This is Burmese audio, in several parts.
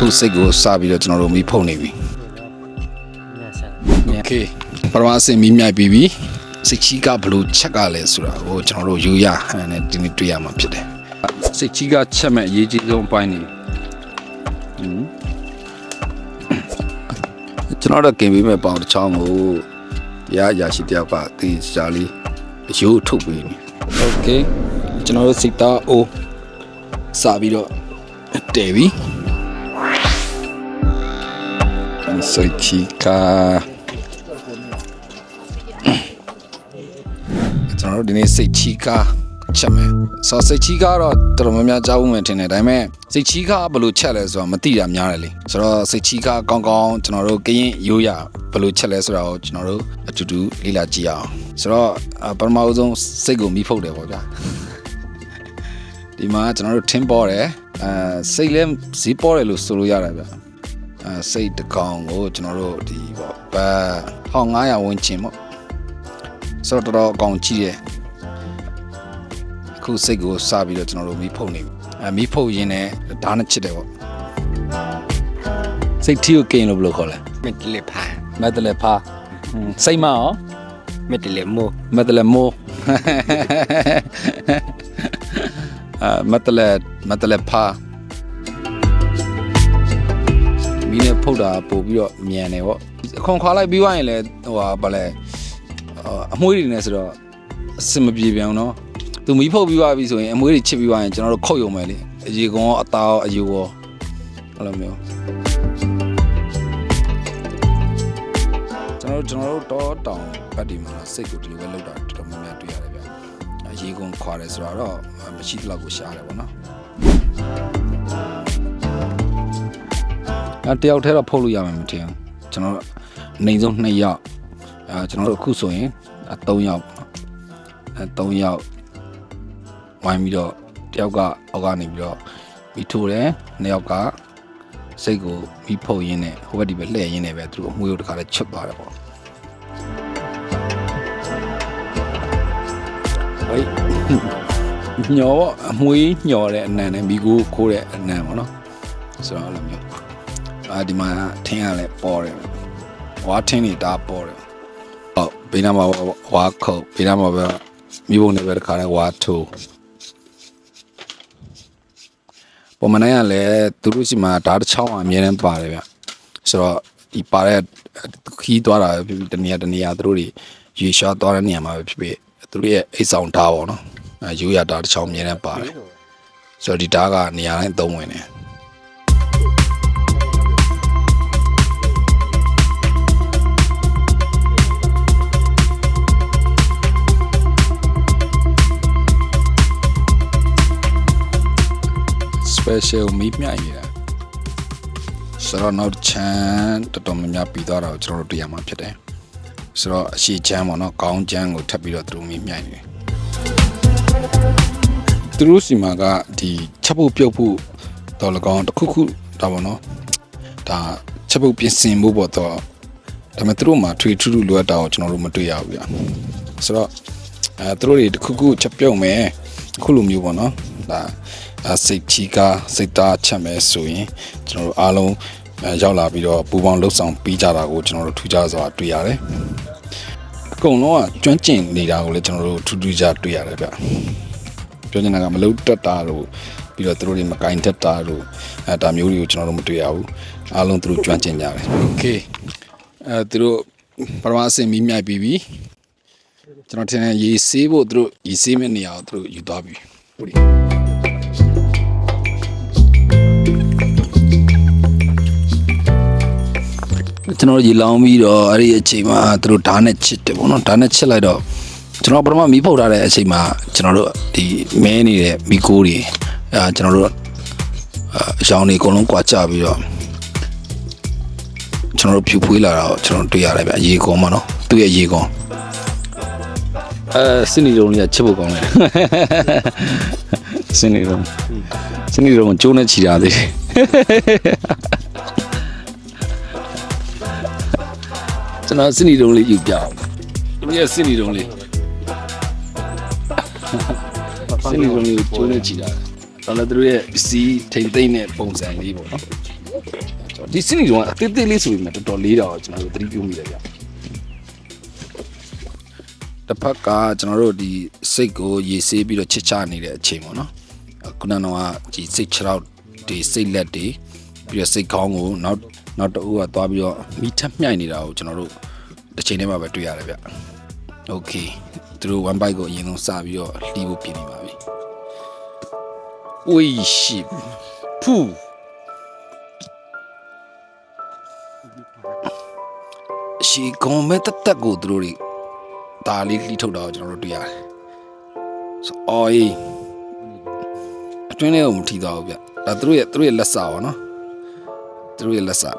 အခုစိတ်ကိုစပြီးတော့ကျွန်တော်တို့မီးဖုံနေပြီ ညဆက် โอเคပထမအဆင့်မီးမြိုက်ပြီးပြီစိတ်ချီကဘလို့ချက်ကလဲဆိုတာကိုကျွန်တော်တို့ယူရဟန်နဲ့ဒီနေ့တွေ့ရမှာဖြစ်တယ်စိတ်ချီကချက်မဲ့အရေးကြီးဆုံးအပိုင်းနေဟင်းကျွန်တော်တို့กินပြီးမဲ့ပေါင်တစ်ချောင်းကိုတရားရရှိတယောက်ကဒီစာလေးအယိုးထုတ်ပေးနေโอเคကျွန်တော်တို့စိတ်သားအိုးစပြီးတော့တဲပြီ စိတ်ချီကကျွန်တော်တို့ဒီနေ့စိတ်ချီကားချက်မယ်ဆိုတော့စိတ်ချီကားတော့တော်တော်များများကြားဖို့မှထင်တယ်ဒါပေမဲ့စိတ်ချီကားဘယ်လိုချက်လဲဆိုတော့မသိတာများတယ်လေဆိုတော့စိတ်ချီကားကောင်းကောင်းကျွန်တော်တို့ကရင်ရိုးရဘယ်လိုချက်လဲဆိုတာကိုကျွန်တော်တို့အတူတူလေ့လာကြည့်အောင်ဆိုတော့အပထမအဆုံးစိတ်ကိုမိဖုတ်တယ်ပေါ့ဗျာဒီမှာကျွန်တော်တို့ထင်းပေါ်တယ်အဲစိတ်လဲဈေးပေါ်တယ်လို့ဆိုလို့ရတယ်ဗျအဲ စိတ်တစ်ကောင်ကိုကျွန်တော်တို့ဒီပေါ့ဘတ်1500ဝန်းကျင်ပေါ့ဆိုတော့တော်တော်အကောင်ကြီးတယ်အခုစိတ်ကိုစပြီးတော့ကျွန်တော်တို့မီးဖုတ်နေပြီအဲမီးဖုတ်ရင်းနဲ့ဓာတ်နဲ့ချစ်တယ်ပေါ့စိတ်ထီကိုကိန်လို့ဘယ်လိုခေါ်လဲမက်တလေဖာမက်တလက်ဖာဟွန်းစိတ်မရောမက်တလေမိုမက်တလက်မိုးအာမက်တလက်မက်တလက်ဖာ မီးနဲ့ဖုတ်တာပို့ပြီးတော့မြန်တယ်ပေါ့အခွန်ခွာလိုက်ပြီးွားရင်လည်းဟိုဟာဘာလဲအမွှေးတွေနဲ့ဆိုတော့အဆင်မပြေပြန်တော့သူမီးဖုတ်ပြီးွားပြီဆိုရင်အမွှေးတွေချစ်ပြီးွားရင်ကျွန်တော်တို့ခုတ်ယုံမယ်လေအရေကွန်ရောအသားရောအယူရောအဲ့လိုမျိုးကျွန်တော်တို့ကျွန်တော်တို့တောတောင်ဘက်ဒီမှာစိတ်ကိုဒီလိုပဲလောက်တာတော်တော်များများတွေ့ရတယ်ဗျ။ရေကွန်ခွာတယ်ဆိုတော့မရှိသလောက်ကိုရှားတယ်ပေါ့နော်။ အဲတယောက်တည်းတော့ဖုတ်လို့ရမှာမထင်ဘူးကျွန်တော်တို့အနေဆုံး2ယောက်အဲကျွန်တော်တို့အခုဆိုရင်အ3ယောက်ပေါ့နော်အဲ3ယောက်ဝိုင်းပြီးတော့တယောက်ကအောက်ကနေပြီးတော့မိထိုးတယ်နှစ်ယောက်ကစိတ်ကိုမိဖုတ်ရင်းနဲ့ဟိုဘက်ဒီဘက်လှည့်ရင်းနဲ့ပဲသူတို့အမွှေးတို့တခါလဲချွတ်သွားတယ်ပေါ့ဝိတ်ညောပေါ့အမွှေးညော်တဲ့အနံနဲ့မိကိုခိုးတဲ့အနံပေါ့နော်ဆိုတော့အဲ့လိုမျိုး အာဒီမှာထင်းရလဲပေါ်တယ်ဝါထင်းနေတာပေါ်တယ်ဟုတ်ဘေးနားမှာဝါခုတ်ဘေးနားမှာပဲမိဘုံနဲ့ပဲတခါလဲဝါထိုးပုံမနိုင်ရလဲသူတို့ရှိမှာဓာတ်တစ်ချောင်းအမြဲတမ်းပါတယ်ဗျဆိုတော့ဒီပါတဲ့ခီးသွားတာပဲဖြစ်ဖြစ်တနေရာတနေရာသူတို့တွေရေရှားသွားတဲ့နေရာမှာပဲဖြစ်ဖြစ်သူတို့ရဲ့အိတ်ဆောင်ဓာတ်ပေါ့နော်အဲရိုးရဓာတ်တစ်ချောင်းအမြဲတမ်းပါတယ်ဆိုတော့ဒီဓာတ်ကနေရာတိုင်းသုံးဝင်တယ် စပယ်ရှယ်မီးမြိုင်နေတာဆိုတော့နောက်တစ်ချမ်းတော်တော်များများပြီးသွားတာကိုကျွန်တော်တို့တွေ့ရမှာဖြစ်တယ်ဆိုတော့အရှိချမ်းပေါ့နော်ကောင်းချမ်းကိုထပ်ပြီးတော့သူတို့မီးမြိုင်နေတယ်သူတို့စီမှာကဒီချက်ဖို့ပြုတ်ဖို့တော်လကောင်းတစ်ခုခုဒါပေါ့နော်ဒါချက်ဖို့ပြင်ဆင်ဖို့ပေါ့တော့ဒါပေမဲ့သူတို့မှာထွေထူးထူးလိုအပ်တာကိုကျွန်တော်တို့မတွေ့ရဘူးဗျာဆိုတော့အဲသူတို့တွေတစ်ခုခုချက်ပြုတ်မယ်အခုလိုမျိုးပေါ့နော်ဒါအဲ စိတ်ချီးကားစိတ်သားချက်မဲ့ဆိုရင်ကျွန်တော်တို့အားလုံးရောက်လာပြီးတော့ပူပေါင်းလှုပ်ဆောင်ပြီးကြတာကိုကျွန်တော်တို့ထူးခြားစွာတွေ့ရတယ်။အကုန်လုံးကကျွမ်းကျင်နေတာကိုလည်းကျွန်တော်တို့ထူးထူးခြားတွေ့ရတယ်ဗျ။ပြောချင်တာကမလုံတက်တာလို့ပြီးတော့သူတို့တွေမကင်တက်တာလို့အဲဒါမျိုးတွေကိုကျွန်တော်တို့မတွေ့ရဘူး။အားလုံးသူတို့ကျွမ်းကျင်ကြတယ်။ Okay အဲသူတို့ပရမအစင်မီးမြိုက်ပြီးပြီ။ကျွန်တော်ထင်တယ်ရေဆေးဖို့သူတို့ရေဆေးမဲ့နေရာကိုသူတို့ယူသွားပြီ။ဟုတ်တယ်။ ကျွန်တော်ရေလောင်းပြီးတော့အဲ့ဒီအချိန်မှာသူတို့ဓာတ်နဲ့ချစ်တယ်ပေါ့နော်ဓာတ်နဲ့ချစ်လိုက်တော့ကျွန်တော်ပထမမီးဖုတ်ထားတဲ့အချိန်မှာကျွန်တော်တို့ဒီမဲနေတဲ့မီကိုတွေအဲကျွန်တော်တို့အရောင်တွေအကုန်လုံးကွာကြပြီးတော့ကျွန်တော်တို့ဖြူဖွေးလာတာကိုကျွန်တော်တွေ့ရတယ်ဗျရေကုန်းမှာနော်သူ့ရဲ့ရေကုန်းအဲစနေတုံးလေးကချစ်ဖို့ကောင်းတယ် စနေတုံးစနေတုံးကျိုးနဲ့ချီတာသေးတယ်ကျွန်တော်စနီတုံးလေးယူပြအောင်။ဒီရဲ့စနီတုံးလေးစနီတုံးလေးကိုကျိုးနေကြည့်တာ။ဒါလည်းသူတို့ရဲ့ပစ္စည်းထိမ့်သိမ့်တဲ့ပုံစံလေးပေါ့နော်ကျွန်တော်ဒီစင်းကြီးကအသေးသေးလေးဆိုပေမဲ့တော်တော်လေးတော့ကျွန်တော်တို့သတိပြုမိတယ်ဗျတစ်ဖက်ကကျွန်တော်တို့ဒီစိတ်ကိုရေဆေးပြီးတော့ချစ်ချနေတဲ့အချိန်ပေါ့နော် ခုနကတော့ဒီစိတ်ခြေောက်တွေစိတ်လက်တွေပြီးတော့စိတ်ခေါင်းကိုနောက်နောက်တူကသွားပြီးတော့မိထက်မြိုက်နေတာကိုကျွန်တော်တို့တစ်ချိန်တည်းမှာပဲတွေ့ရတယ်ဗျ။ Okay သူတို့ one bike ကိုအရင်ဆုံးစပြီးတော့လှီးဖို့ပြင်နေပါပြီ။ဝေးရှိဖူရှီကွန်မဲ့တက်တက်ကိုသူတို့တွေဒါလေးလှီးထုတ်တာကိုကျွန်တော်တို့တွေ့ရတယ်။ So oi တွင်းထဲကိုမထီသွားဘူးဗျဒါသူတို့ရဲ့သူတို့ရဲ့လက်စာပါနော်သူတို့ရဲ့လက်စာ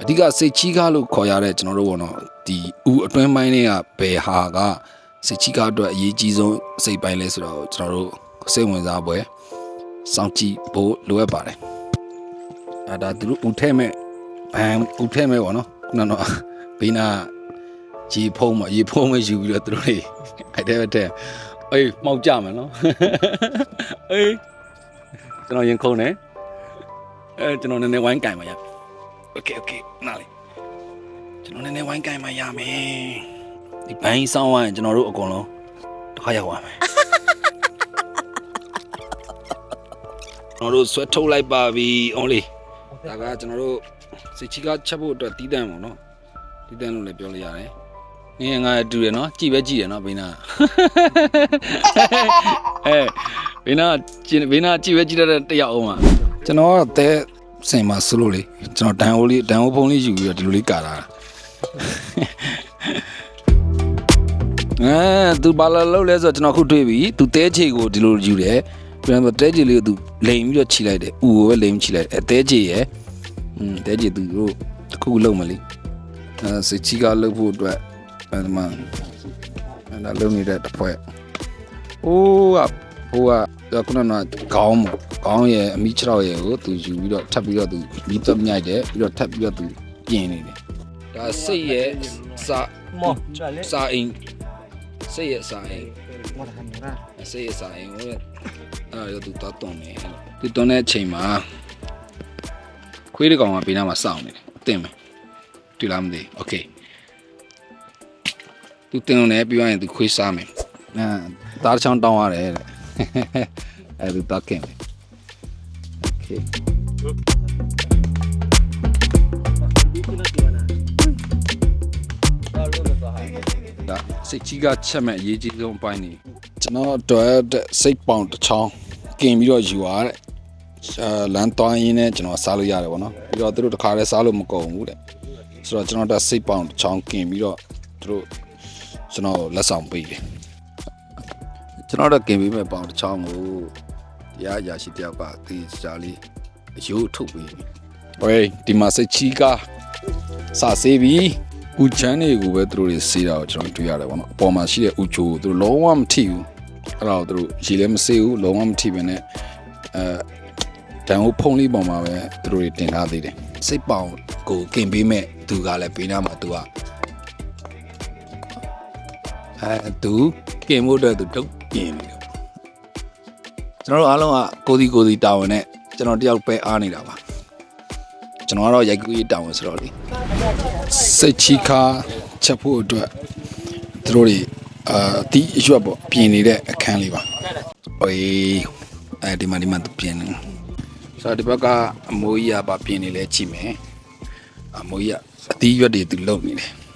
အဓိကစိတ်ချီးကားလို့ခေါ်ရတဲ့ကျွန်တော်တို့ဘောနော်ဒီဥအတွင်းပိုင်းတွေကဘယ်ဟာကစိတ်ချီးကားအတွက်အရေးကြီးဆုံးစိတ်ပိုင်းလဲဆိုတော့ကျွန်တော်တို့စိတ်ဝင်စားပွဲစောင့်ကြည့်ဖို့လိုအပ်ပါတယ်အဲဒါသူတို့ဥထဲမဲ့ဘန်ဥထဲမဲ့ပေါ့နော်ခုနကတော့ဘေးနာရေဖုံးမရေဖုံးမယူပြီးတော့သူတို့တွေအဲ့တဲ့တဲ့ အေးမှောက်ကြမယ်နော်အေးကျွန်တော်ရင်ခုန်နေအဲကျွန်တော်နည်းနည်းဝိုင်းကင်ပါရโอเคโอเคနားလေကျွန်တော်နည်းနည်းဝိုင်းကင်ပါရမယ်ဒီဘန်ကြီးဆောင်းဝိုင်းကျွန်တော်တို့အကုန်လုံးတစ်ခါရောက်ပါမယ်ကျွန်တော်တို့ဆွဲထုတ်လိုက်ပါပြီ only ဒါကကျွန်တော်တို့စိတ်ချီကချက်ဖို့အတွက်တီးတန့်ပေါ့နော်တီးတန့်လို့လည်းပြောလို့ရတယ် ငင်းငါတူတယ်နော်ကြည်ပဲကြည်တယ်နော်ဘိန်းနာအဲဘိန်းနာကြည်ဘိန်းနာကြည်ပဲကြည်တတ်တဲ့တယောက်အောင်ပါကျွန်တော်ကတဲစင်မှာဆိုလို့လေကျွန်တော်ဒန်အိုးလေးဒန်အိုးဖုံးလေးယူပြီးတော့ဒီလိုလေးကာတာအဲသူဘာလာလို့လဲဆိုတော့ကျွန်တော်ခုတွေ့ပြီသူတဲချေကိုဒီလိုယူတယ်ပြန်တော့တဲချေလေးကိုသူလိမ်ပြီးတော့ခြိလိုက်တယ်ဥကိုပဲလိမ်ခြိလိုက်တယ်အဲတဲချေရဲ့อืมတဲကြည်သူတို့တစ်ခုလုံးမလေးအဲစချီကလုပ်ဖို့အတွက် အဲဒီမှာအဲဒါလုံးနေတဲ့တစ်ဖွဲ့အိုးကဟိုကခုနကခေါင်းပေါ့ခေါင်းရဲ့အမိခြေထောက်ရဲ့ကိုသူယူပြီးတော့ထပ်ပြီးတော့သူမိသက်မြိုက်တယ်ပြီးတော့ထပ်ပြီးတော့သူပြင်နေတယ်ဒါစိတ်ရဲ့စာ မောချလေ စာအိမ်စိတ်ရဲ့စာအိမ် မောတာမရာ ဆေးရဆိုင်ဟိုအဲ့ဒါရသူတော့တုံနေသူတုံတဲ့အချိန်မှာခွေးတကောင်ကဘေးနားမှာစောင့်နေတယ်အတင်မယ်တွေ့လားမသိโอเค သူတင်လို့လည်းပြီးသွားရင်သူခွေးစားမယ်အဲတားချောင်းတောင်းရတယ်တဲ့အဲသူတော့ကင်မယ်โอเคဒါစိတ်ကြီးကချက်မဲ့အရေးကြီးဆုံးအပိုင်းနေကျွန်တော်တော့တဲ့စိတ်ပေါင်တစ်ချောင်းกินပြီးတော့ယူရတဲ့အဲလမ်းသွားရင်းနဲ့ကျွန်တော်စားလို့ရတယ်ဗောနော်ပြီးတော့သူတို့တခါတည်းစားလို့မကုန်ဘူးတဲ့ဆိုတော့ကျွန်တော်တက်စိတ်ပေါင်တစ်ချောင်းกินပြီးတော့သူတို့ ကျွန်တော်လက်ဆောင်ပေးတယ်ကျွန်တော်တော့กินပြီးမဲ့ပေါင်တစ်ချောင်းကိုတရားအရာရှိတယောက်ကဒီစားလေးအယိုးထုတ်ပေးတယ်ဟေးဒီမှာစိတ်ချီကစဆေးပြီးဥချမ်းတွေကိုပဲသူတို့တွေစေးတာကိုကျွန်တော်တွေ့ရတယ်ဗောနော်အပေါ်မှာရှိတဲ့ဥချိုကိုသူတို့လုံးဝမထိဘူးအဲ့ဒါကိုသူတို့ရေလည်းမစေးဘူးလုံးဝမထိဘဲနဲ့အဲတန်ဟုတ်ဖုံးလေးပေါ်မှာပဲသူတို့တွေတင်ထားသေးတယ်စိတ်ပေါင်ကိုကင်ပေးမဲ့သူကလည်းပေးနာမှာသူက အဲသူကင်ဖို့အတွက်သူတုတ်ပြင်နေတယ်ကျွန်တော်တို့အားလုံးကကိုစီကိုစီတာဝန်နဲ့ကျွန်တော်တယောက်ပဲအားနေတာပါကျွန်တော်ကတော့ရိုက်ကူးရေးတာဝန်ဆိုတော့လေစိတ်ချီခါချက်ဖို့အတွက်သူတို့တွေအာဒီအရွက်ပေါ့ပြင်နေတဲ့အခန်းလေးပါ။အေးအဲဒီမှာဒီမှာသူပြင်နေ။ဆိုတော့ဒီဘက်ကအမိုးကြီးကပါပြင်နေလဲကြည့်မယ်။အမိုးကြီးကအတီးရွက်တွေသူလုံနေတယ်။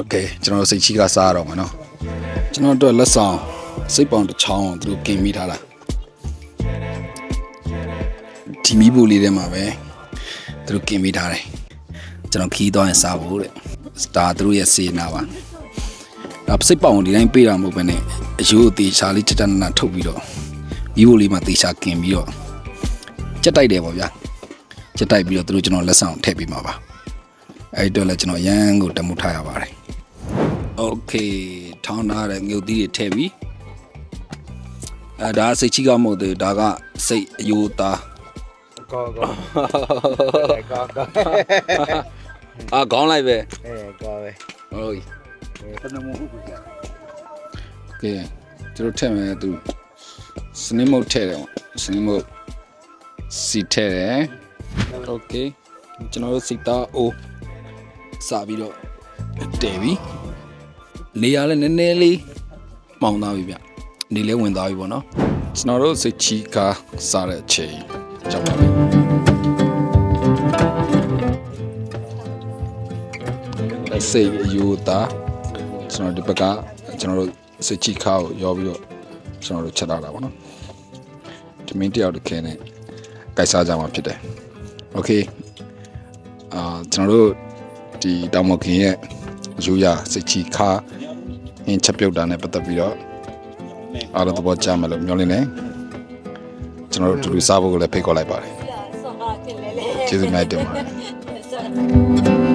Okay ကျွန်တော်တို့စိတ်ချီခါစားရတော့မှာနော်။ကျွန်တော်တို့လက်ဆောင်စိတ်ပေါင်တစ်ချောင်းကိုသူတို့กินမိထားတာ။ဒီမီးဘူးလေးထဲမှာပဲသူတို့กินမိထားတယ်။ ကျွန်တော်ခီးသွားရင်စားဖို့တဲ့စတာသူတို့ရဲ့စေနာပါဒါစိတ်ပေါအောင်ဒီတိုင်းပေးတာမဟုတ်ဘဲနဲ့အယိုးအသေးချာလေးတက်တက်နနထုတ်ပြီးတော့မိဖို့လေးမှာသေချာกินပြီးတော့ကြက်တိုက်တယ်ပေါ့ဗျာကြက်တိုက်ပြီးတော့သူတို့ကျွန်တော်လက်ဆောင်ထည့်ပေးမှာပါအဲ့ဒီတော့လည်းကျွန်တော်ရန်ကိုတမှုထားရပါတယ် โอเคထောင်းထားတဲ့ငုတ်သီးတွေထည့်ပြီးအဲဒါကစိတ်ချီကမဟုတ်သေးဘူးဒါကစိတ်အယိုးသား ကောကောကောကော အာခေါင်းလိုက်ပဲ အဲကောပဲ ဟုတ်ပြီ ဘယ်နှမဟုတ်ဘူးကြာ ကဲသူတို့ထည့်မယ်သူစနစ်မုတ်ထည့်တယ်ပေါ့စနစ်မုတ် စီထဲတယ်โอเคကျွန်တော်တို့စိတ်သားအိုးစပြီးတော့တဲပြီ နေရာလည်းနည်းနည်းလေးမောင်းသားပြီဗျနေလဲဝင်သွားပြီပေါ့နော်ကျွန်တော်တို့စိတ်ချီကားစားတဲ့အချိန်ကြောက်ပါပြီစိတ်အယူသားကျွန်တော်ဒီဘက်ကကျွန်တော်တို့စိတ်ချီကားကိုရောပြီးတော့ကျွန်တော်တို့ချက်လာတာပေါ့နော်ဒီမင်းတယောက်တစ်ခဲနဲ့ကြိုက်စားကြမှာဖြစ်တယ်โอเคအာကျွန်တော်တို့ဒီတောင်မခင်ရဲ့ ယူရစိတ်ချီခါအင်းချက်ပြုတ်တာနဲ့ပတ်သက်ပြီးတော့အားလုံးသဘောကျမယ်လို့မျှော်လင့်နေကျွန်တော်တို့အတူတူစားဖို့ကိုလည်းဖိတ်ခေါ်လိုက်ပါတယ်ကျေးဇူးများတင်ပါတယ်